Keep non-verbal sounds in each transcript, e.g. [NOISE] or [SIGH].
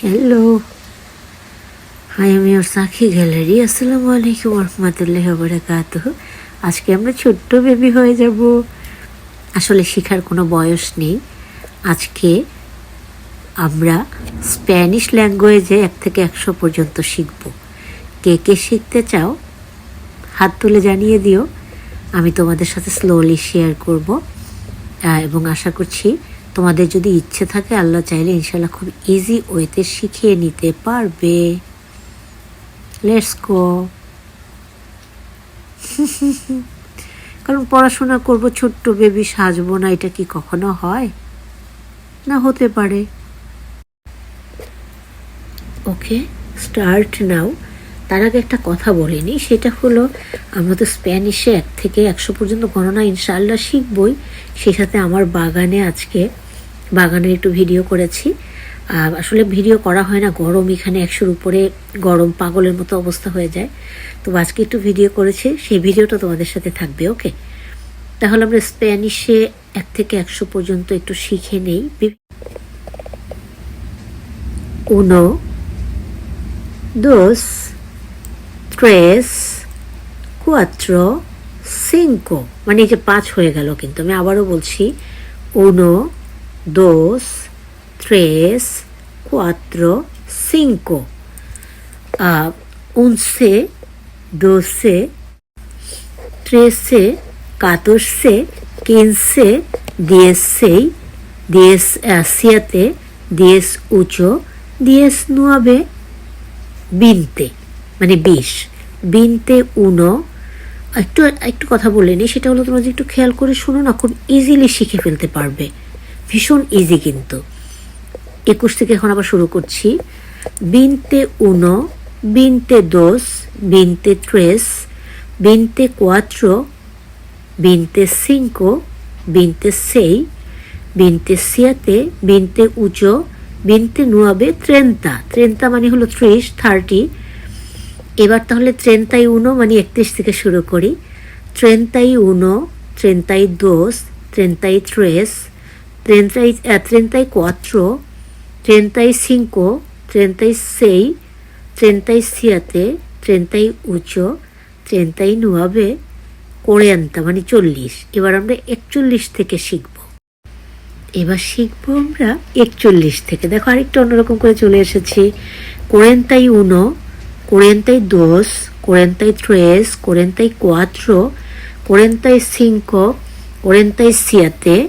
Hello hi আমি ওর সাক্ষী gallery. আসসালামু আলাইকুম রহমতুল্লাহ বরাকাত আজকে আমরা ছোট্ট বেবি হয়ে যাব। আসলে শেখার কোনো বয়স নেই। আজকে আমরা স্প্যানিশ ল্যাঙ্গুয়েজে এক থেকে একশো পর্যন্ত শিখব। কে কে শিখতে চাও, হাত তুলে জানিয়ে দিও। আমি তোমাদের সাথে স্লোলি শেয়ার করব। এবং আশা করছি তোমাদের যদি ইচ্ছে থাকে, আল্লাহ চাইলে ইনশাল্লাহ খুব ইজি ওয়েতে শিখিয়ে নিতে পারবে। লেটস গো [LAUGHS] কারণ পড়াশোনা করব, ছোট্ট বেবি সাজবো না, এটা কি কখনো হয়? না, হতে পারে। ওকে স্টার্ট নাও তার আগে একটা কথা বলিনি সেটা হলো, আমরা তো স্প্যানিশে এক থেকে একশো পর্যন্ত গণনা ইনশাআল্লাহ শিখবই। সেই সাথে আমার বাগানে আজকে বাগানের একটু ভিডিও করেছি। আসলে ভিডিও করা হয় না গরম এখানে একশোর উপরে গরম পাগলের মতো অবস্থা হয়ে যায়। তো আজকে একটু ভিডিও করেছি সেই ভিডিওটা তোমাদের সাথে থাকবে ওকে? তাহলে আমরা স্প্যানিশে এক থেকে একশো পর্যন্ত একটু শিখে নেই। উনো দোস ট্রেস কুয়াত্র সিঙ্কো মানে এই যে পাঁচ হয়ে গেল কিন্তু আমি আবারও বলছি uno, dos, tres, cuatro, cinco, uh, once, doce, trece, catorce, quince, dieciséis, diez, uh, siete, diez ocho, diez nueve, বিনতে মানে বিশ বিনতে উনো একটু একটু কথা বলে নিই সেটা হলো তোমরা যদি একটু খেয়াল করে শোনো না খুব ইজিলি শিখে ফেলতে পারবে ভীষণ ইজি কিন্তু। একুশ থেকে এখন আবার শুরু করছি। বিনতে উনো, বিনতে দোস, বিনতে ট্রেস বিনতে কোয়াত্র, বিনতে সিঙ্কো, বিনতে সেই, বিনতে সিয়াতে, বিনতে উঁচো বিনতে নুয়াবে ত্রেন্তা। ত্রেন্তা মানে হলো ত্রিশ, থার্টি। এবার তাহলে ত্রেন্তাই উনো মানে একত্রিশ থেকে শুরু করি। ত্রেন্তাই উনো, ত্রেন্তাই দোস, ত্রেন্তাই ট্রেস 36, eh, 34, 35, 36, 37, 38, 39, কোরিয়ান্তা মানে চল্লিশ। এবার আমরা একচল্লিশ থেকে শিখব। এবার শিখব আমরা একচল্লিশ থেকে। দেখো আরেকটা অন্যরকম করে চলে এসেছি। কোরেন্তাই উনো কোরেন্তাই দোষ কোরেন্তাই থ্রেস কোরেন্তাই কোয়াত্রো কোরেন্তাই সিঙ্কো কোরেন্তাই সিয়াতে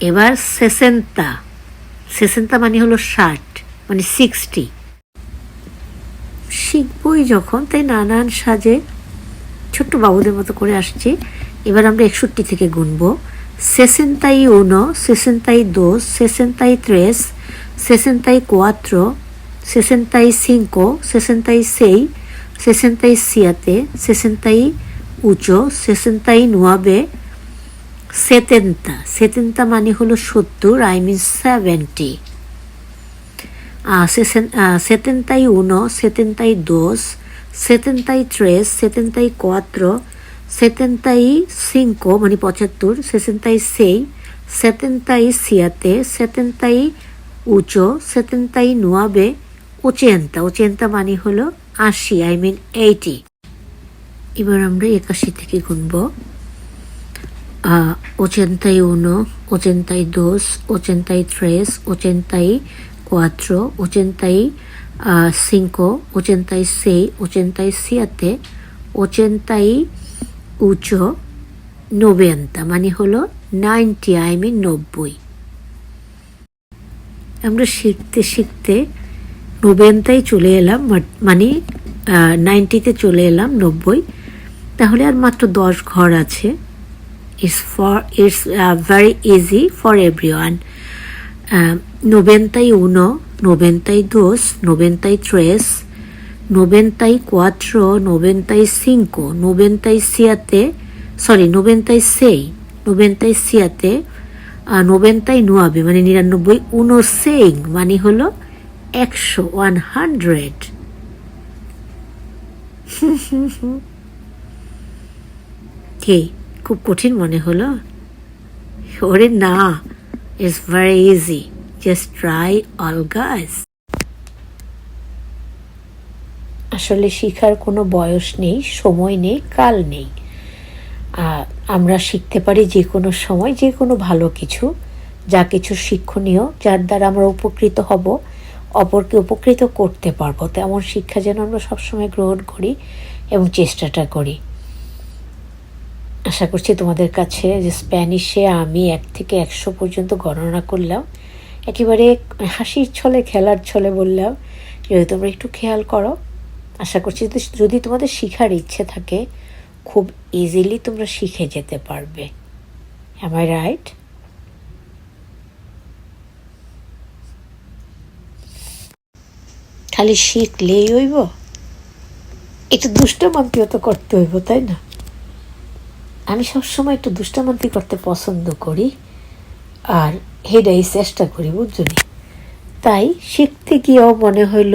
এবার সেসেন্তা সেসেন্তা মানে হলো ষাট মানে সিক্সটি শিখবই যখন, তাই নানান সাজে ছোট্ট বাবুদের মতো করে আসছি। এবার আমরা একষট্টি থেকে গুনব। সেসেন্তাই উনো সেসেন্তাই দোস সেসেন্তাই ত্রেস সেসেন্তাই কোয়াত্রো সেসেন্তাই সিঙ্কো সেসেন্তাই সেই সেসেন্তাই সিয়াতে সেসেন্তাই উচো সেসেন্তাই নুয়াবে সেতেন্তা। সেতেন্তা মানে হলো সত্তর আই মিন সেভেন্টি সেতেন্তাই উনো, সেতেন্তাই দোস সেতেন্তাই ত্রেস সেতেন্তাই কোয়াত্রো সেতেন্তাই সিঙ্কো মানে পঁচাত্তর সেসেন্তাই সেই, সেতেন্তাই সিয়াতে সেতেন্তাই উচো সেতেন্তাই নুয়াবে ওচেন্তা ওচেন্তা মানে হলো আশি আই মিন এইটি এবার আমরা একাশি থেকে গুনব। কোয়াত্রো ওচেন্তাই সিঙ্কো ওচেন্তাই সেই ওচেন্তাই সিয়াতে ওচেন্তাই উচো নবেন্তা মানে হলো নাইনটি আই মিন নব্বই আমরা শিখতে শিখতে নবেন্তায় চলে এলাম মানে নাইনটিতে চলে এলাম নব্বই তাহলে আর মাত্র দশ ঘর আছে it's for it's very easy for everyone noventa y uno, noventa y dos, noventa y tres, noventai quattro, noventai cinco, noventai siete, noventai siete, আর নোবেন্তাই নুয়াবে মানে নিরানব্বই উনো সেইং মানে হলো একশো ওয়ান হান্ড্রেড কে খুব কঠিন মনে হলো। ওরে না it's very easy just try all guys আসলে শিখার কোনো বয়স নেই, সময় নেই, কাল নেই। আমরা শিখতে পারি যে কোনো সময় যে কোনো ভালো কিছু, যা কিছু শিক্ষণীয়, যার দ্বারা আমরা উপকৃত হব, অপরকে উপকৃত করতে পারব। তেমন শিক্ষা যেন আমরা সবসময় গ্রহণ করি এবং চেষ্টাটা করি। আশা করছি তোমাদের কাছে যে স্প্যানিশে আমি এক থেকে একশো পর্যন্ত গণনা করলাম। একেবারে হাসির ছলে, খেলার ছলে বললাম। যদি তোমরা একটু খেয়াল করো, আশা করছি যদি- তোমাদের শিখার ইচ্ছে থাকে, খুব ইজিলি তোমরা শিখে যেতে পারবে। অ্যাম আই রাইট খালি শিখলেই হইব? একটু দুষ্টমান্তিও তো করতে হইব, তাই না? আমি সবসময় একটু দুষ্টমান্তি করতে পছন্দ করি আর হেডাই চেষ্টা করি, বুঝলি? তাই শিখতে গিয়েও মনে হইল,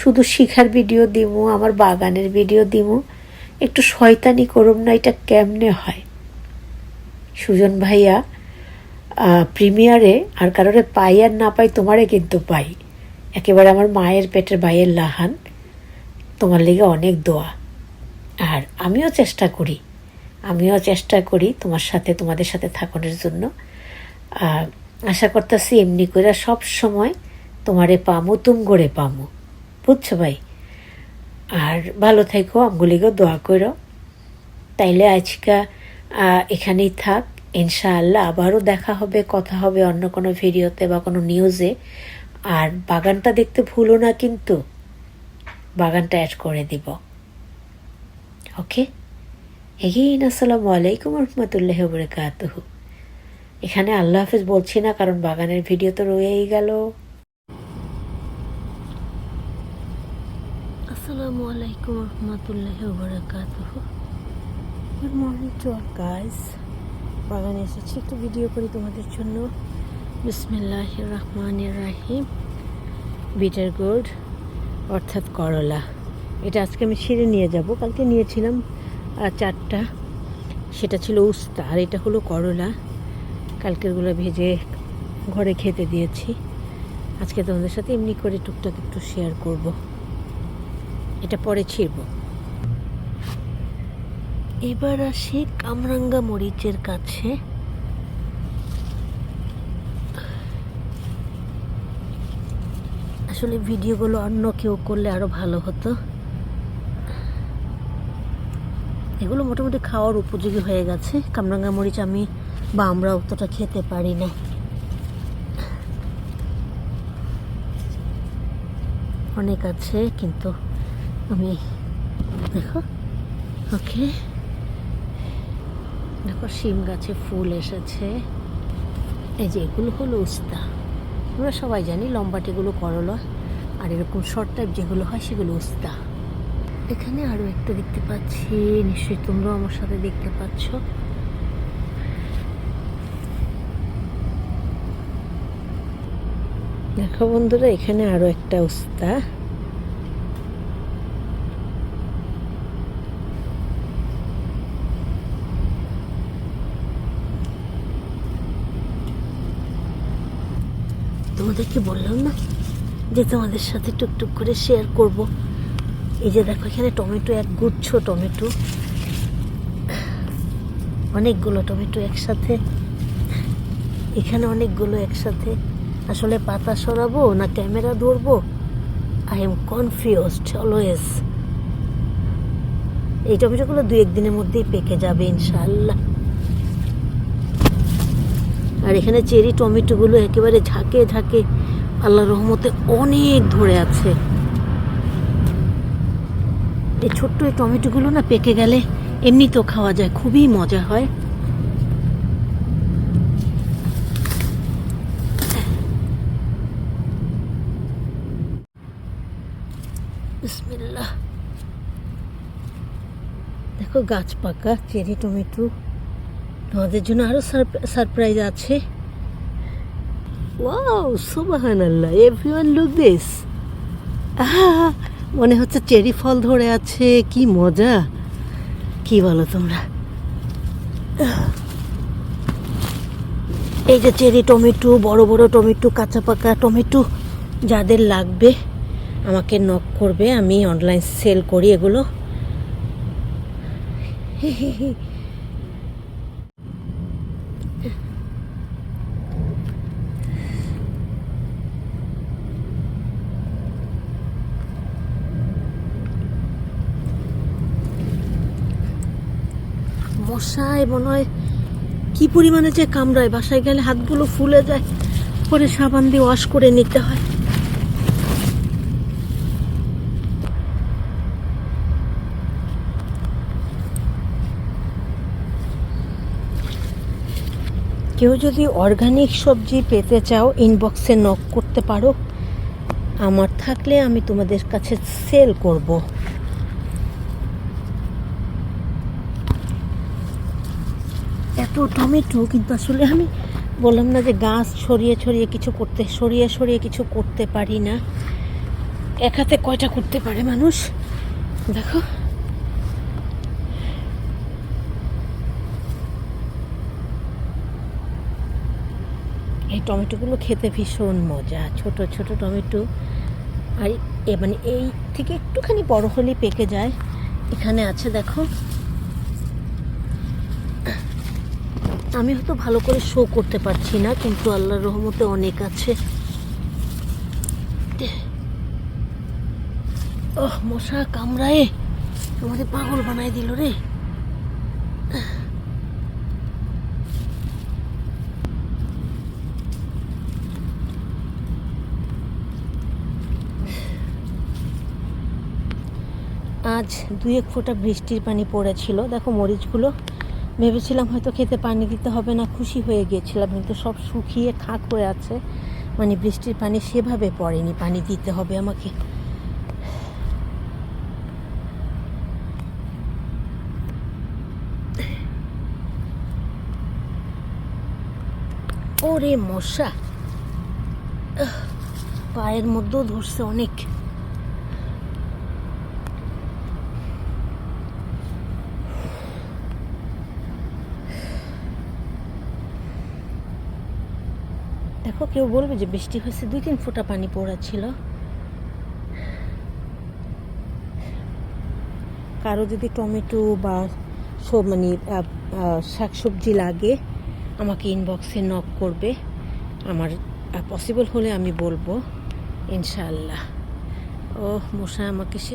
শুধু শিখার ভিডিও দিমু, আমার বাগানের ভিডিও দিমু, একটু শয়তানি করুম না, এটা কেমনে হয়? সুজন ভাইয়া প্রিমিয়ারে আর কারোরে পাই আর না পাই, তোমারে কিন্তু পাই। একেবারে আমার মায়ের পেটের বাইয়ের লাহান, তোমার লেগে অনেক দোয়া। আর আমিও চেষ্টা করি। আমিও চেষ্টা করি তোমার সাথে, তোমাদের সাথে থাকানোর জন্য। আর আশা করতেছি এমনি করে সব সময় তোমারে পামু তুম গড়ে পামু। বুঝছ ভাই? আর ভালো থাকো, আমগুলিকেও দোয়া করো। তাইলে আজকে এখানেই থাক। ইনশাআল্লাহ আবারও দেখা হবে, কথা হবে অন্য কোনো ভিডিওতে বা কোনো নিউজে। আর বাগানটা দেখতে ভুলো না কিন্তু, বাগানটা অ্যাড করে দিব। ওকে এগিয়ে আসসালামু আলাইকুম রহমতুল্লাহ বরকাতহ এখানে আল্লাহ হাফিজ বলছি না কারণ বাগানের ভিডিও তো রয়েই গেল। আসসালামু আলাইকুম রহমতুল্লাহ বরকাতহ গুড মর্নিং টু আর গাইস বাগানে এসেছি একটু ভিডিও করি তোমাদের জন্য। বিসমিল্লাহ রহমান রাহিম। বিটার গোল্ড অর্থাৎ করলা। এটা আজকে আমি ছিঁড়ে নিয়ে যাব। কালকে নিয়েছিলাম আহ, চারটা। সেটা ছিল উস্তা আর এটা হলো করলা। কালকেরগুলো ভেজে ঘরে খেতে দিয়েছি। আজকে তোমাদের সাথে এমনি করে টুকটাক একটু শেয়ার করব। এটা পরে ছিড়ব। এবার আসি কামরাঙ্গা মরিচের কাছে। আসলে ভিডিওগুলো অন্য কেউ করলে আরও ভালো হতো। এগুলো মোটামুটি খাওয়ার উপযোগী হয়ে গেছে। কামরাঙ্গা মরিচ আমি বা আমরা অতটা খেতে পারি না। অনেক আছে, কিন্তু আমি দেখো। ওকে। দেখো, শিম গাছে ফুল এসেছে। এই যে এগুলো হলো উস্তা। আমরা সবাই জানি লম্বাটিগুলো করলা, আর এরকম শর্ট টাইপ যেগুলো হয় সেগুলো উস্তা। এখানে আরও একটা দেখতে পাচ্ছি। নিশ্চয়ই তোমরাও আমার সাথে দেখতে পাচ্ছ। দেখো বন্ধুরা, এখানে আরও একটা উস্তা। তোমাদেরকে বললাম না যে তোমাদের সাথে টুকটুক করে শেয়ার করব? এই যে দেখো, এখানে টমেটো এক গুচ্ছ টমেটো। অনেকগুলো টমেটো একসাথে। এখানে অনেকগুলো একসাথে। আসলে পাতা সরাবো না ক্যামেরা ধরবো? আই এম কনফিউজড অলওয়েজ এই টমেটোগুলো দু একদিনের মধ্যেই পেকে যাবে ইনশাল্লাহ আর এখানে চেরি টমেটোগুলো একেবারে ঝাঁকে ঝাঁকে আল্লাহ রহমতে অনেক ধরে আছে। এই ছোট্ট এই টমেটোগুলো না পেকে গেলে এমনিতেও খাওয়া যায়, খুবই মজা হয়। দেখো গাছ পাকা, চেরি, টমেটো। তোমাদের জন্য আরও সারপ্রাইজ আছে। ওয়াও সুবাহান আল্লাহ এভরিওয়ান লুক দিস। মনে হচ্ছে চেরি ফল ধরে আছে। কি মজা। কি বলো তোমরা? এই যে চেরি টমেটো, বড় বড় টমেটো, কাঁচা পাকা টমেটো, যাদের লাগবে, আমাকে নক করবে। আমি অনলাইন সেল করি এগুলো। মশায় মনে হয় কি পরিমাণে যে কামড়ায়, বাসায় গেলে হাতগুলো ফুলে যায়, পরে সাবান দিয়ে ওয়াশ করে নিতে হয়। কেউ যদি অর্গানিক সবজি পেতে চাও ইনবক্সে নক করতে পারো। আমার থাকলে আমি তোমাদের কাছে সেল করব। টমেটো কিন্তু আসলে আমি বললাম না যে গাছ ছড়িয়ে ছড়িয়ে কিছু করতে, সরিয়ে সরিয়ে কিছু করতে পারি না। এক হাতে কয়টা করতে পারে মানুষ? দেখো। এই টমেটোগুলো খেতে ভীষণ মজা, ছোট ছোট টমেটো। আর এ মানে এই থেকে একটুখানি বড় হলেই পেকে যায়। এখানে আছে, দেখো। আমি হয়তো ভালো করে শো করতে পারছি না, কিন্তু আল্লাহর রহমতে অনেক আছে। ওহ, মশা কামড়ায়। আমাদের পাগল বানাই দিল রে। আজ দুই এক ফোঁটা বৃষ্টির পানি পড়েছিল। দেখো মরিচগুলো। ভেবেছিলাম হয়তো খেতে পানি দিতে হবে না, খুশি হয়ে গিয়েছিলাম, কিন্তু সব শুকিয়ে খাক হয়ে আছে। মানে বৃষ্টির পানি সেভাবে পড়েনি, পানি দিতে হবে আমাকে। ওরে মশা। পায়ের মধ্যেও ধরছে অনেক। দেখো, কেউ বলবে যে বৃষ্টি হয়েছে, দুই তিন ফোঁটা পানি পড়া ছিল। কারও যদি টমেটো বা সব মানে শাকসবজি লাগে, আমাকে ইনবক্সে নক করবে। আমার পসিবল হলে আমি বলব, ইনশাআল্লাহ। ও মশা আমাকে সে